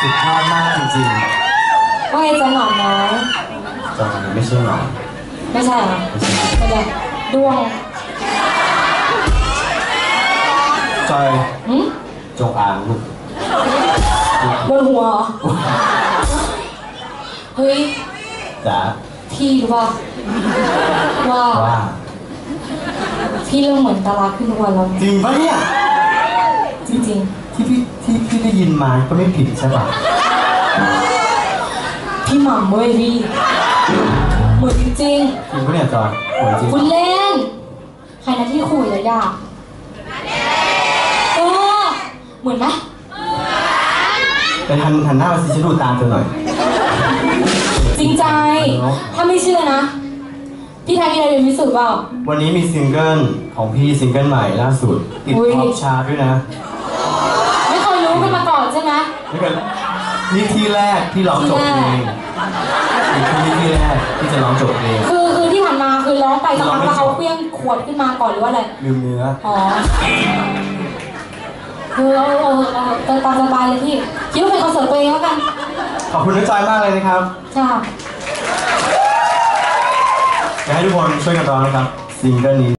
สุดยอดมากจริงว่าไงจะหนอนน้อยๆจอยไม่ใช่หรอไม่ใช่เหรอไม่ใช่ไม่ใช่ดวงจอยหืมจงอางลูกบนหัวเหรอเฮ้ย จ๋าพี่รู้ป่ะว่าว่าพี่เริ่มเหมือนดาราขึ้นทุกวันแล้วจริงปะเนี่ยจริงที่พี่ที่พี่ได้ ยินมาก็ไม่ผิดใช่ปะๆพี่หม่ำเว้ยพี่เหมือนจริงจริงปะเนี่ยจอยเหมือนจริงๆคุณเล่น ใครนะที่คุยแล้วยากเออเหมือนไหมไปหันหันหน้ามาสิฉันดูตามเธอหน่อย จริงใจ ถ้าไม่เชื่อนะ พี่ไทยมีอะไรเป็นพิสูจน์เปล่า วันนี้มีซิงเกิลของพี่ซิงเกิลใหม่ล่าสุด ติดอุ๊ย ท็อปชาร์ตด้วยนะ นใช่ไหมนี่เป็นนี่ที่แรกที่ร้องจบเพลงนี่คือที่แรกที่จะร้องจบเพลงคือคือที่ผ่านมาคือร้องไปสักพักแล้วเขาเคลี้ยงขวดขึ้นมาก่อนหรือว่าอะไรลืมเนื้ออ๋อเออเออเออเออเออตามสบายเลยพี่คิดว่าเป็นคอนเสิร์ตตัวเองแล้วกัน ขอบคุณน้องจอยมากเลยนะครับจ้าอยากให้ทุกคนช่วยกันร้องนะครับซิงเกิลนี้